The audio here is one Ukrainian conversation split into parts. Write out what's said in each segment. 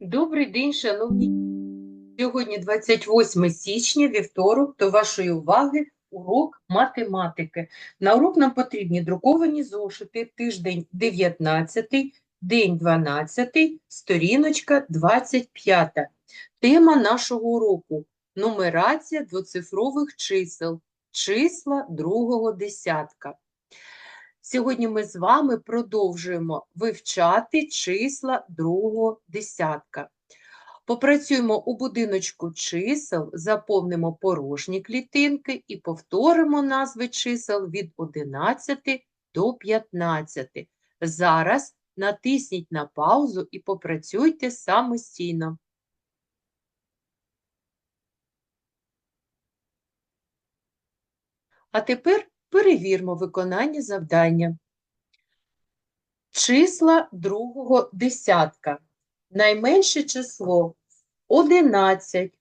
Добрий день, шановні. Сьогодні 28 січня, вівторок, до вашої уваги урок математики. На урок нам потрібні друковані зошити, тиждень 19, день 12, сторіночка 25. Тема нашого уроку – нумерація двоцифрових чисел, числа другого десятка. Сьогодні ми з вами продовжуємо вивчати числа другого десятка. Попрацюємо у будиночку чисел, заповнимо порожні клітинки і повторимо назви чисел від 11 до 15. Зараз натисніть на паузу і попрацюйте самостійно. А тепер перевірмо виконання завдання. Числа другого десятка. Найменше число 11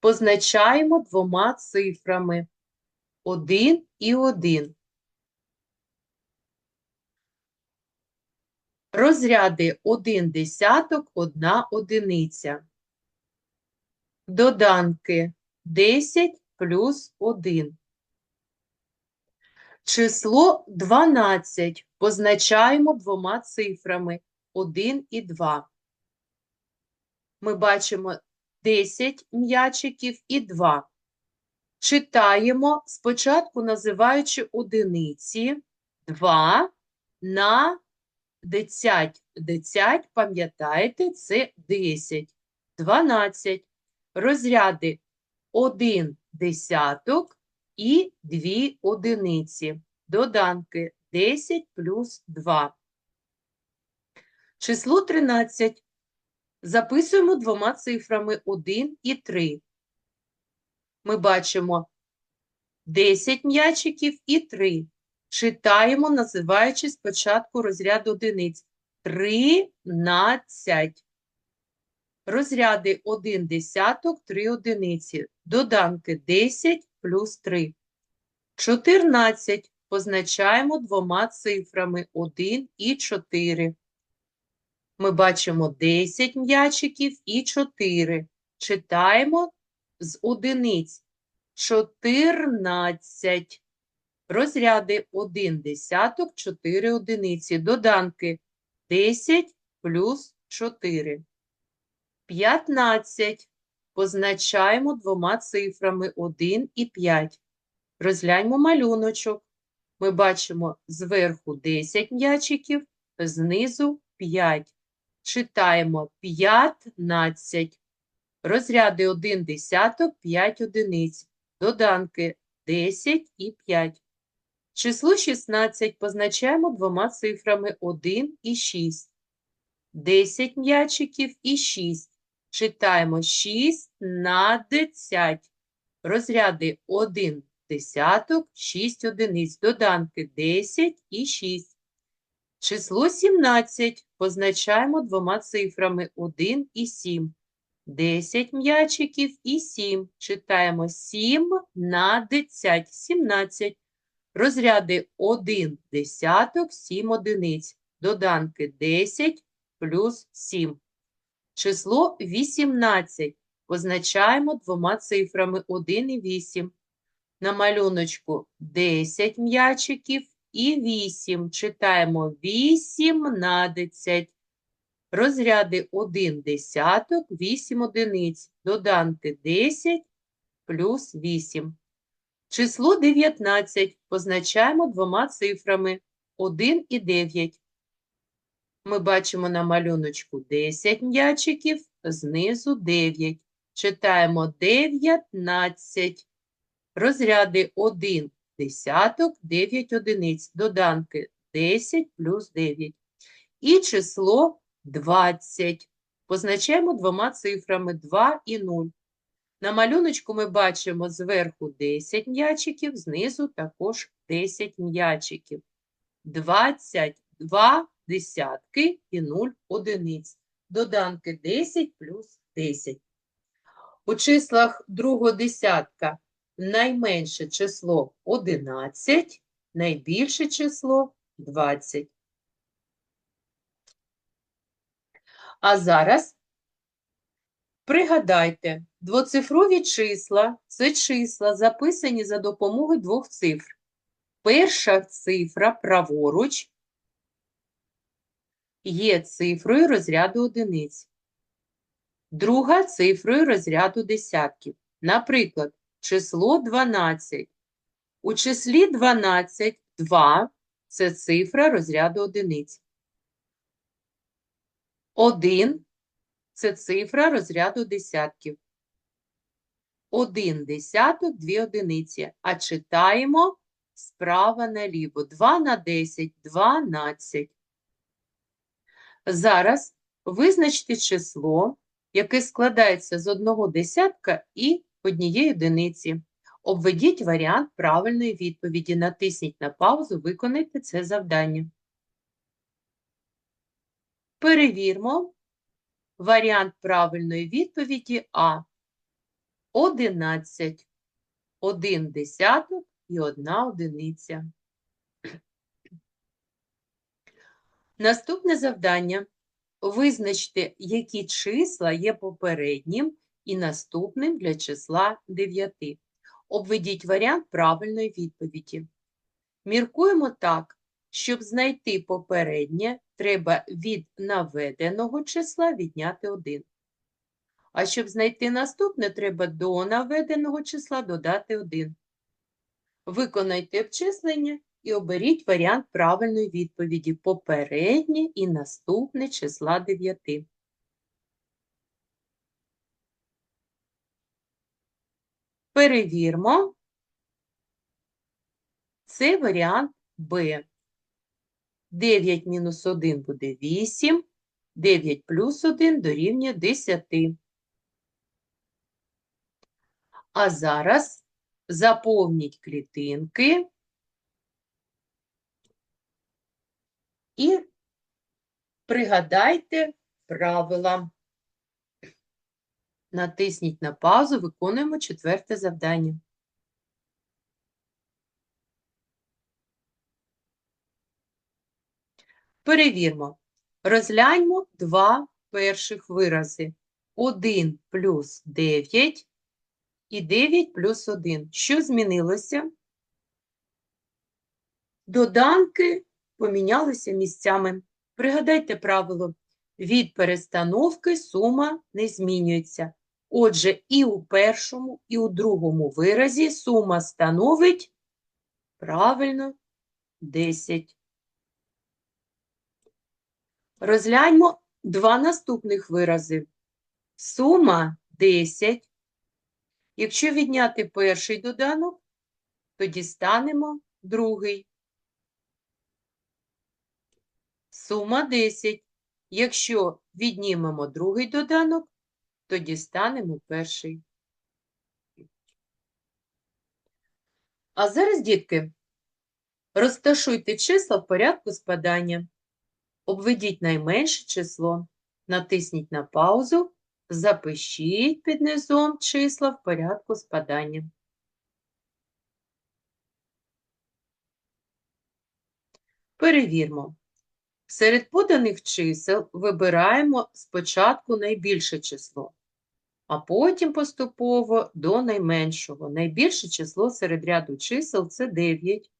позначаємо двома цифрами 1 і 1. Розряди 1 десяток, 1 одиниця. Доданки 10 плюс 1. Число 12 позначаємо двома цифрами 1 і 2. Ми бачимо 10 м'ячиків і 2. Читаємо спочатку називаючи одиниці 2 на десять. Десять, пам'ятаєте, це 10. 12. Розряди 1 десяток і 2 одиниці. Доданки 10 плюс 2. Число 13 записуємо двома цифрами 1 і 3. Ми бачимо 10 м'ячиків і 3. Читаємо, називаючи спочатку розряд одиниць. 13. Розряди 1 десяток, 3 одиниці. Доданки 10 плюс 3. 14 позначаємо двома цифрами 1 і 4. Ми бачимо 10 м'ячиків і 4. Читаємо з одиниць. 14. Розряди 1 десяток, 4 одиниці. Доданки 10 плюс 4. 15. Позначаємо двома цифрами 1 і 5. Розгляньмо малюночок. Ми бачимо зверху 10 м'ячиків, знизу 5. Читаємо 15. Розряди 1 десяток, 5 одиниць. Доданки 10 і 5. Число 16 позначаємо двома цифрами 1 і 6. 10 м'ячиків і 6. Читаємо 6 на 10. Розряди 1 десяток, 6 одиниць. Доданки 10 і 6. Число 17 позначаємо двома цифрами 1 і 7. 10 м'ячиків і 7. Читаємо 7 на 10, 17. Розряди 1 десяток, 7 одиниць. Доданки 10 плюс 7. Число 18 позначаємо двома цифрами 1 і 8. На малюночку 10 м'ячиків і 8. Читаємо 8 на 10. Розряди 1 десяток, 8 одиниць. Доданки 10 плюс 8. Число 19 позначаємо двома цифрами 1 і 9. Ми бачимо на малюночку 10 м'ячиків, знизу 9. Читаємо 19. Розряди 1 десяток, 9 одиниць. Доданки 10 плюс 9. І число 20. Позначаємо двома цифрами 2 і 0. На малюночку ми бачимо зверху 10 м'ячиків, знизу також 10 м'ячиків. 22 десятки і 0 одиниць. Доданки 10 плюс 10. У числах другого десятка найменше число 11, найбільше число 20. А зараз Пригадайте, двоцифрові числа – це числа, записані за допомогою двох цифр. Перша цифра праворуч є цифрою розряду одиниць. Друга цифрою розряду десятків. Наприклад, число 12. У числі 12 – 2 – це цифра розряду одиниць. 1 – це цифра розряду десятків. 1 десяток – 2 одиниці. А читаємо справа наліво. 2 на 10 – 12. Зараз визначте число, яке складається з одного десятка і однієї одиниці. Обведіть варіант правильної відповіді. Натисніть на паузу, виконайте це завдання. Перевірмо варіант правильної відповіді А. 11. 1 десяток і 1 одиниця. Наступне завдання. Визначте, які числа є попереднім і наступним для числа 9. Обведіть варіант правильної відповіді. Міркуємо так, щоб знайти попереднє, треба від наведеного числа відняти 1. А щоб знайти наступне, треба до наведеного числа додати 1. Виконайте обчислення і оберіть варіант правильної відповіді попереднє і наступне числа 9. Перевірмо. Це варіант Б. 9 мінус 1 буде 8, 9 плюс 1 дорівнює 10. А зараз заповніть клітинки і пригадайте правила. Натисніть на паузу, виконуємо четверте завдання. Перевірмо. Розгляньмо два перших вирази. 1 плюс 9 і 9 плюс 1. Що змінилося? Доданки помінялися місцями. Пригадайте правило. Від перестановки сума не змінюється. Отже, і у першому, і у другому виразі сума становить правильно 10. Розгляньмо два наступних вирази. Сума 10. Якщо відняти перший доданок, то дістанемо другий. Сума 10. Якщо віднімемо другий доданок, то дістанемо перший. А зараз, дітки, розташуйте числа в порядку спадання. Обведіть найменше число, натисніть на паузу, запишіть під низом числа в порядку спадання. Перевірмо. Серед поданих чисел вибираємо спочатку найбільше число, а потім поступово до найменшого. Найбільше число серед ряду чисел це 9.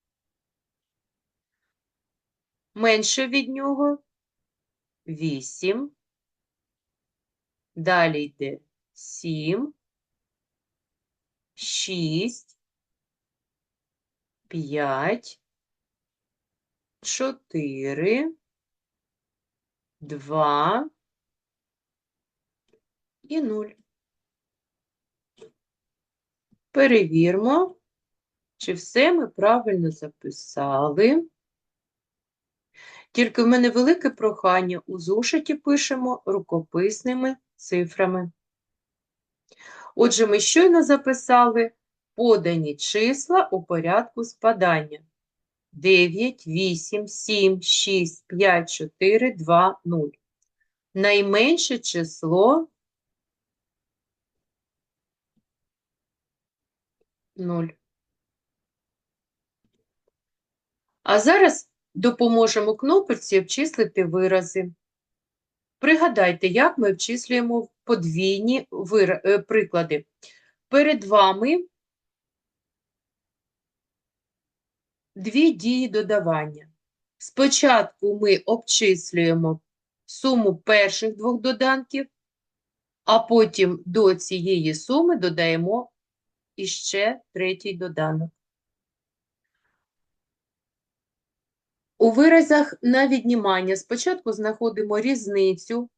Менше від нього 8. Далі йде 7, 6, 5, 4, 2 і 0. Перевірмо, чи все ми правильно записали. Тільки в мене велике прохання у зошиті пишемо рукописними цифрами. Отже, ми щойно записали подані числа у порядку спадання. 9, 8, 7, 6, 5, 4, 2, 0. Найменше число 0. А зараз допоможемо кнопочці обчислити вирази. Пригадайте, як ми обчислюємо подвійні вира- е, приклади. Перед вами дві дії додавання. Спочатку ми обчислюємо суму перших двох доданків, а потім до цієї суми додаємо іще третій доданок. У виразах на віднімання спочатку знаходимо різницю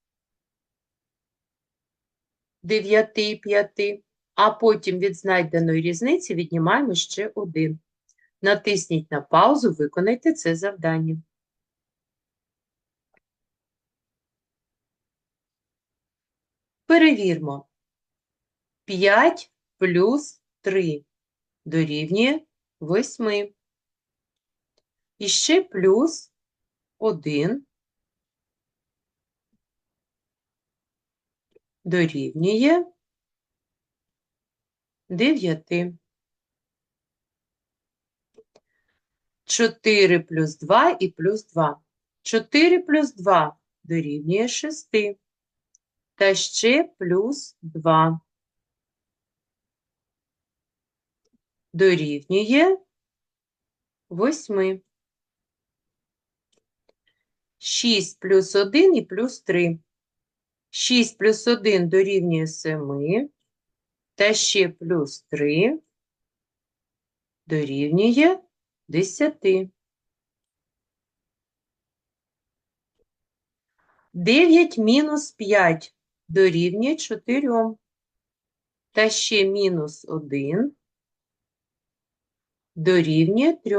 9 і 5, а потім від знайденої різниці віднімаємо ще 1. Натисніть на паузу, виконайте це завдання. Перевірмо. 5 плюс 3 дорівнює 8. І ще плюс 1 дорівнює 9. 4 плюс 2 і плюс 2. 4 плюс 2 дорівнює 6. Та ще плюс 2. Дорівнює 8. 6 плюс 1 і плюс 3. 6 плюс 1 дорівнює 7. Та ще плюс 3 дорівнює 10. 9 мінус 5 дорівнює 4. Та ще мінус 1 дорівнює 3.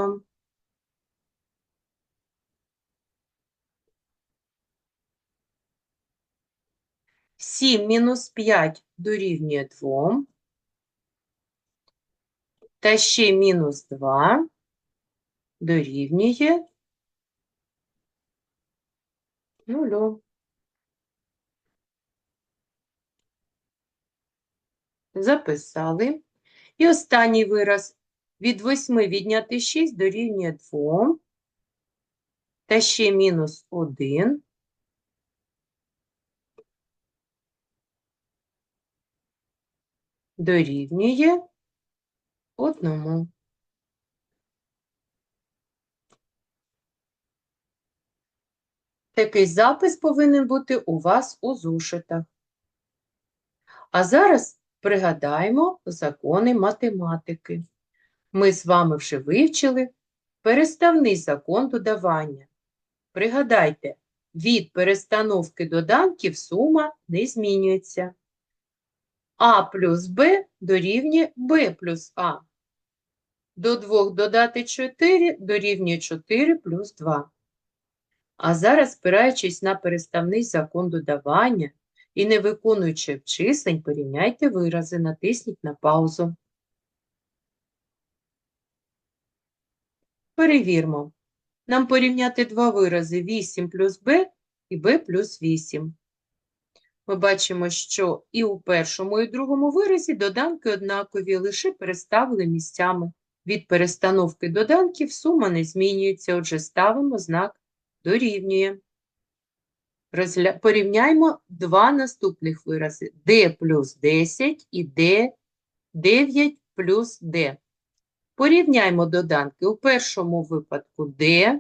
Сім мінус 5 дорівнює 2. Та ще мінус 2 дорівнює 0. Записали. І останній вираз. Від 8 відняти 6 дорівнює 2. Та ще мінус 1 дорівнює 1. Такий запис повинен бути у вас у зошитах. А зараз пригадаємо закони математики. Ми з вами вже вивчили переставний закон додавання. Пригадайте, від перестановки доданків сума не змінюється. А плюс Б дорівнює Б плюс А. До 2 додати 4 дорівнює 4 плюс 2. А зараз, спираючись на переставний закон додавання і не виконуючи обчислень, порівняйте вирази, натисніть на паузу. Перевірмо. Нам порівняти два вирази 8 плюс b і b плюс 8. Ми бачимо, що і у першому, і у другому виразі доданки однакові, лише переставили місцями. Від перестановки доданків сума не змінюється, отже, ставимо знак дорівнює. Розгля... Порівняймо два наступних вирази d плюс 10 і d 9 плюс d. Порівняймо доданки. У першому випадку d,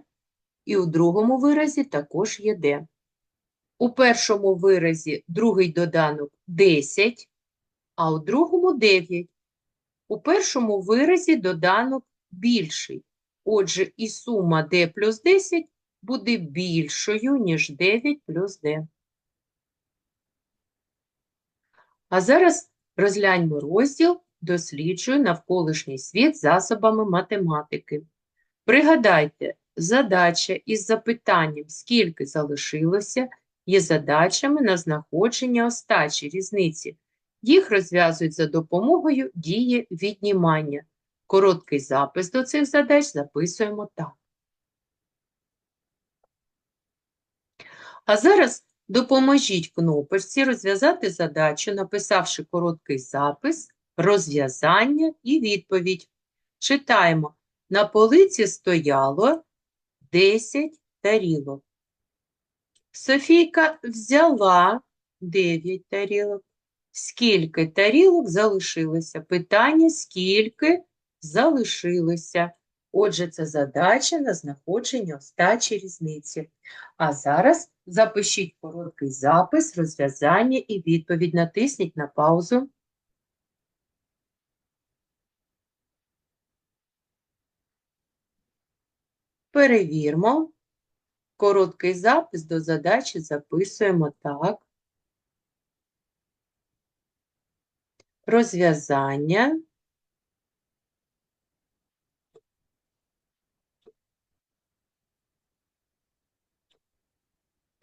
і у другому виразі також є d. У першому виразі другий доданок 10, а у другому 9. У першому виразі доданок більший. Отже, і сума d плюс 10 буде більшою, ніж 9 плюс d. А зараз розгляньмо розділ «Досліджуй навколишній світ засобами математики». Пригадайте, задача із запитанням «Скільки залишилося?» є задачами на знаходження остачі різниці. Їх розв'язують за допомогою дії віднімання. Короткий запис до цих задач записуємо так. А зараз допоможіть кнопочці розв'язати задачу, написавши короткий запис, розв'язання і відповідь. Читаємо. На полиці стояло 10 тарілок. Софійка взяла 9 тарілок. Скільки тарілок залишилося? Питання, скільки залишилося. Отже, це задача на знаходження остачі різниці. А зараз запишіть короткий запис, розв'язання і відповідь. Натисніть на паузу. Перевірмо. Короткий запис до задачі записуємо так. Розв'язання.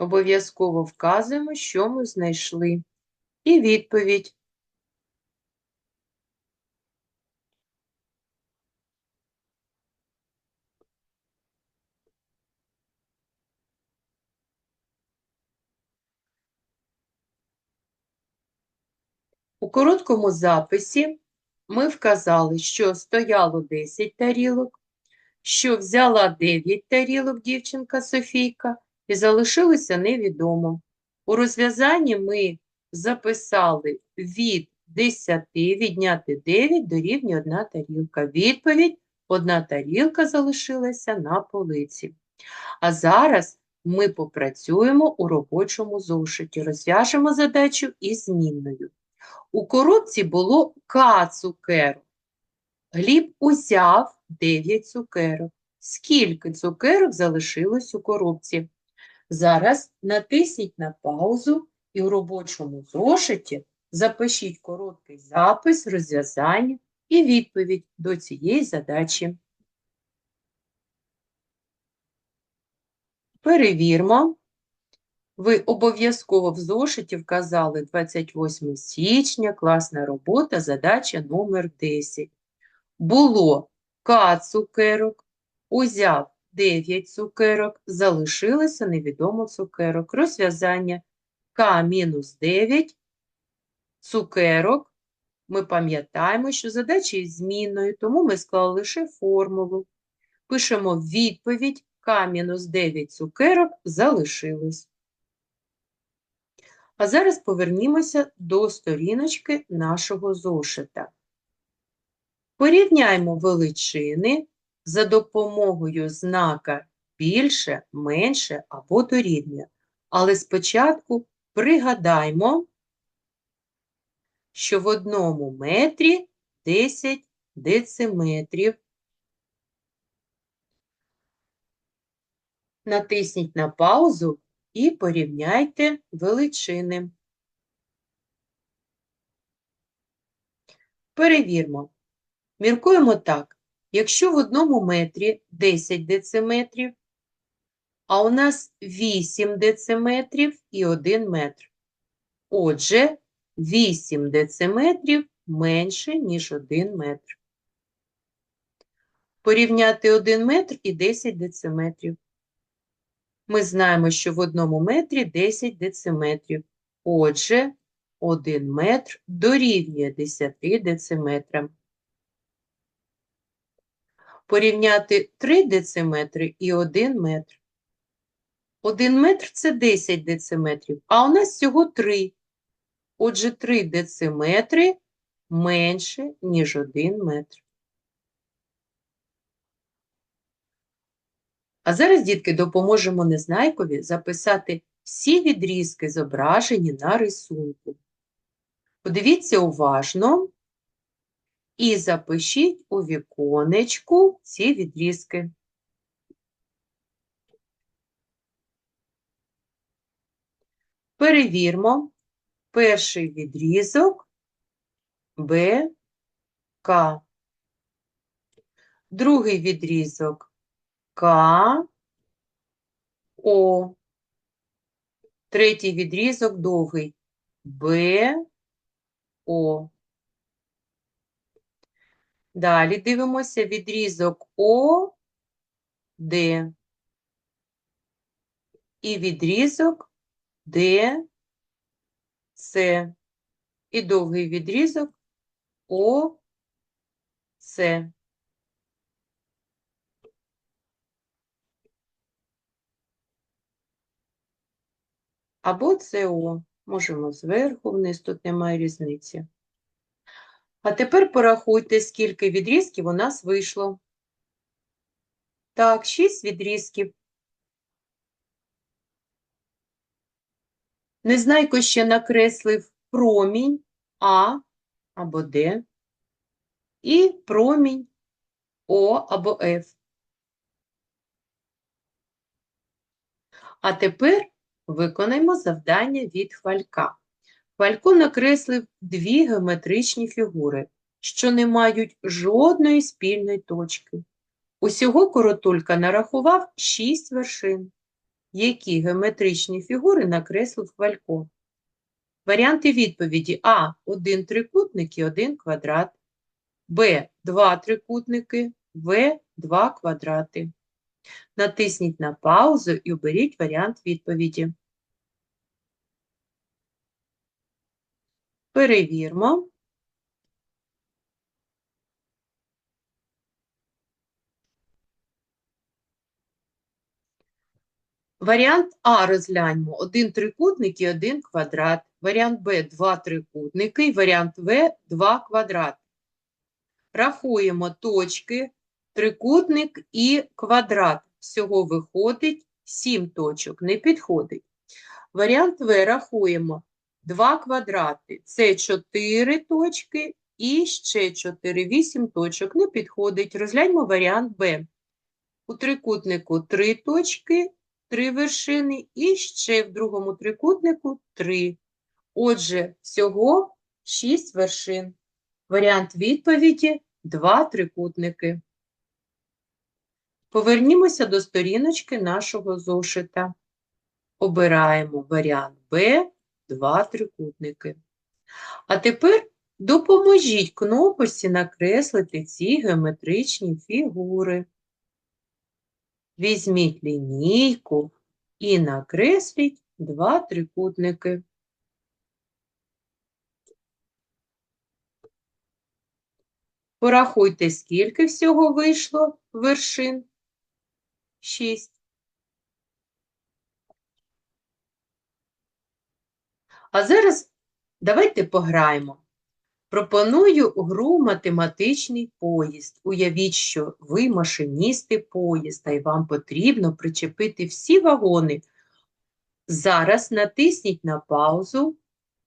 Обов'язково вказуємо, що ми знайшли. І відповідь. У короткому записі ми вказали, що стояло 10 тарілок, що взяла 9 тарілок дівчинка Софійка і залишилося невідомо. У розв'язанні ми записали від 10 відняти 9 дорівнює 1 тарілка. Відповідь – одна тарілка залишилася на полиці. А зараз ми попрацюємо у робочому зошиті, розв'яжемо задачу із змінною. У коробці було К цукерок. Гліб узяв 9 цукерок. Скільки цукерок залишилось у коробці? Зараз натисніть на паузу і у робочому зошиті запишіть короткий запис, розв'язання і відповідь до цієї задачі. Перевірмо. Ви обов'язково в зошиті вказали 28 січня, класна робота, задача номер 10. Було К цукерок, узяв 9 цукерок, залишилося невідомо цукерок. Розв'язання К-9 цукерок. Ми пам'ятаємо, що задача із змінною, тому ми склали лише формулу. Пишемо відповідь К-9 цукерок залишилось. А зараз повернімося до сторіночки нашого зошита. Порівняймо величини за допомогою знака більше, менше або дорівнює. Але спочатку пригадаймо, що в одному метрі 10 дециметрів. Натисніть на паузу і порівняйте величини. Перевірмо. Міркуємо так. Якщо в одному метрі 10 дециметрів, а у нас 8 дециметрів і 1 метр. Отже, 8 дециметрів менше, ніж 1 метр. Порівняти 1 метр і 10 дециметрів. Ми знаємо, що в одному метрі 10 дециметрів. Отже, 1 метр дорівнює 10 дециметрам. Порівняти 3 дециметри і 1 метр. 1 метр – це 10 дециметрів, а у нас всього 3. Отже, 3 дециметри менше, ніж 1 метр. А зараз, дітки, допоможемо Незнайкові записати всі відрізки, зображені на рисунку. Подивіться уважно і запишіть у віконечку ці відрізки. Перевірмо перший відрізок Б, К. Другий відрізок К, О. Третій відрізок довгий Б, О. Далі дивимося відрізок О, Д. І відрізок Д, С. І довгий відрізок О, С. або СО. Можемо зверху вниз, тут немає різниці. А тепер порахуйте, скільки відрізків у нас вийшло. Так, 6 відрізків. Незнайко ще накреслив промінь А або Д і промінь О або Ф. А тепер виконаємо завдання від хвалька. Хвалько накреслив дві геометричні фігури, що не мають жодної спільної точки. Усього коротулька нарахував шість вершин. Які геометричні фігури накреслив хвалько? Варіанти відповіді А. Один трикутник і один квадрат. Б. Два трикутники. В. Два квадрати. Натисніть на паузу і оберіть варіант відповіді. Перевірмо. Варіант А розгляньмо. Один трикутник і один квадрат. Варіант Б – два трикутники. Варіант В – два квадрати. Рахуємо точки, трикутник і квадрат. Всього виходить 7 точок. Не підходить. Варіант В рахуємо. Два квадрати. Це 4 точки і ще 4, 8 точок. Не підходить. Розгляньмо варіант Б. У трикутнику 3 точки, 3 вершини і ще в другому трикутнику 3. Отже, всього 6 вершин. Варіант відповіді – 2 трикутники. Повернімося до сторіночки нашого зошита. Обираємо варіант Б, 2 трикутники. А тепер допоможіть кнопочці накреслити ці геометричні фігури. Візьміть лінійку і накресліть два трикутники. Порахуйте, скільки всього вийшло вершин. Шість. А зараз давайте пограємо. Пропоную гру математичний поїзд. Уявіть, що ви машиністи поїзда, і вам потрібно причепити всі вагони. Зараз натисніть на паузу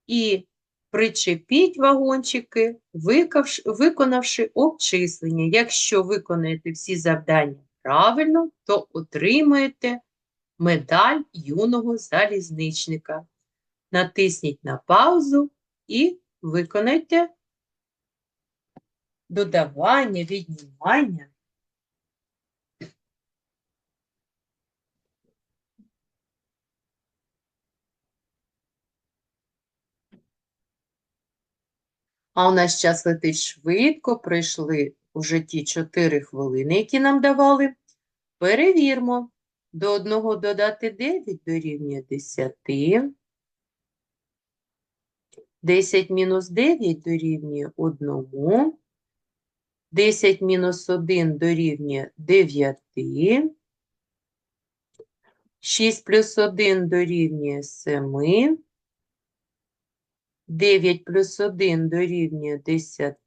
і причепіть вагончики, виконавши обчислення. Якщо виконаєте всі завдання правильно, то отримаєте медаль юного залізничника. Натисніть на паузу і виконайте додавання, віднімання. А у нас час летить швидко, пройшли вже ті 4 хвилини, які нам давали. Перевірмо. До 1 додати 9 дорівнює 10. 10 мінус 9 дорівнює 1. 10 мінус 1 дорівнює 9. 6 плюс 1 дорівнює 7. 9 плюс 1 дорівнює 10.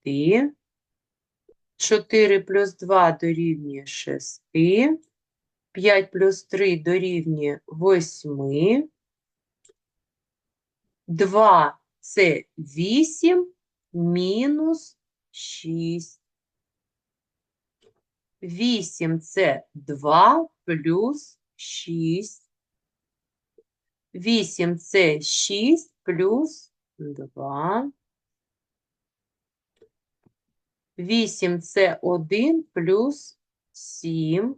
4 плюс 2 дорівнює 6. 5 плюс 3 дорівнює 8. 2 це 8 мінус 6. 8 це 2 плюс 6. 8 це 6 плюс 2. 8 це 1 плюс 7.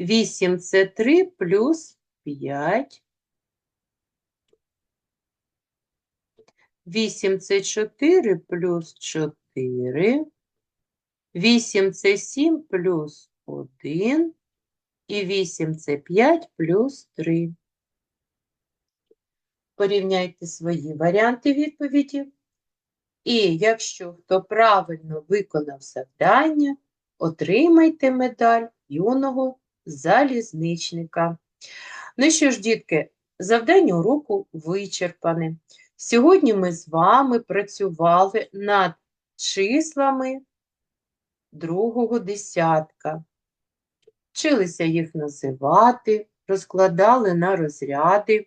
8 це 3 плюс 5. 8 це 4 плюс 4. 8 це 7 плюс 1. І 8 це 5 плюс 3. Порівняйте свої варіанти відповіді. І якщо хто правильно виконав завдання, отримайте медаль юного залізничника. Ну що ж, дітки, Завдання уроку вичерпане. Сьогодні ми з вами працювали над числами другого десятка. Вчилися їх називати, розкладали на розряди.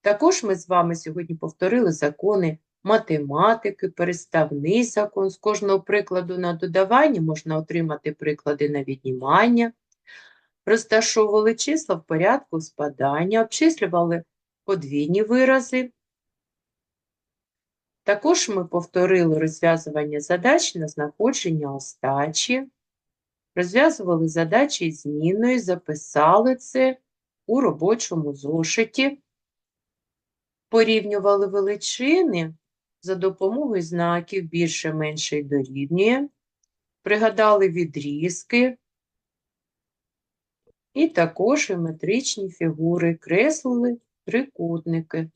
Також ми з вами сьогодні повторили закони математики, переставний закон. З кожного прикладу на додавання можна отримати приклади на віднімання. Розташовували числа в порядку спадання, обчислювали подвійні вирази. Також ми повторили розв'язування задач на знаходження остачі, розв'язували задачі зміною, записали це у робочому зошиті, порівнювали величини. За допомогою знаків більше, менше і дорівнює, пригадали відрізки, і також геометричні фігури, креслили трикутники.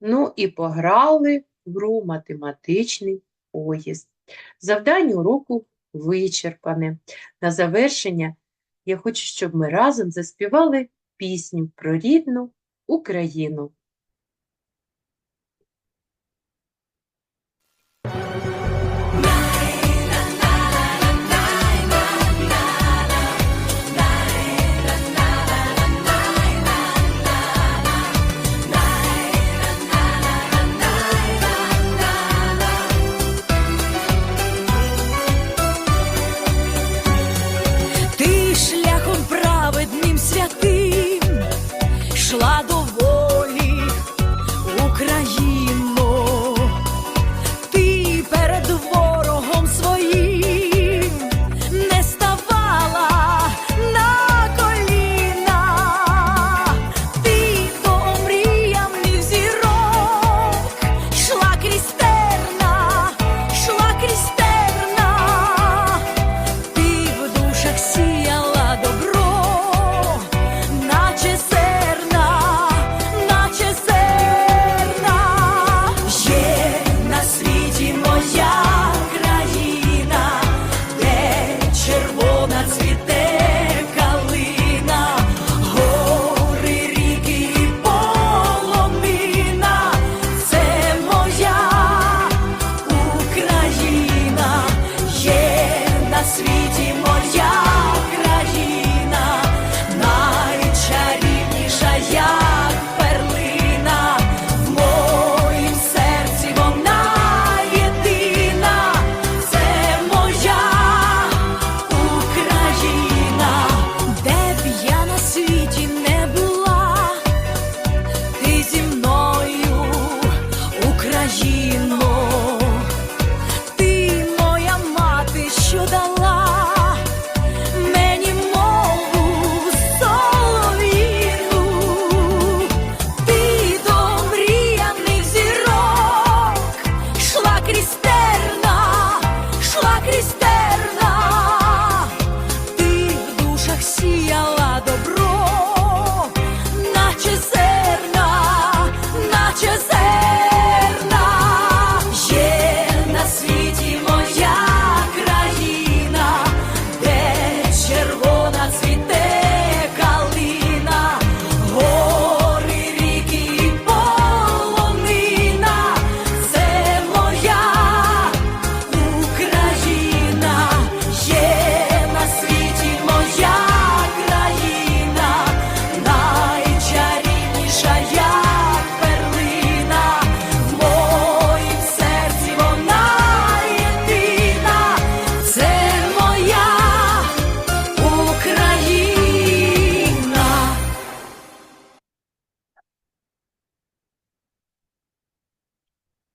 Ну і пограли гру математичний поїзд. Завдання уроку вичерпане. На завершення я хочу, щоб ми разом заспівали пісню про рідну Україну.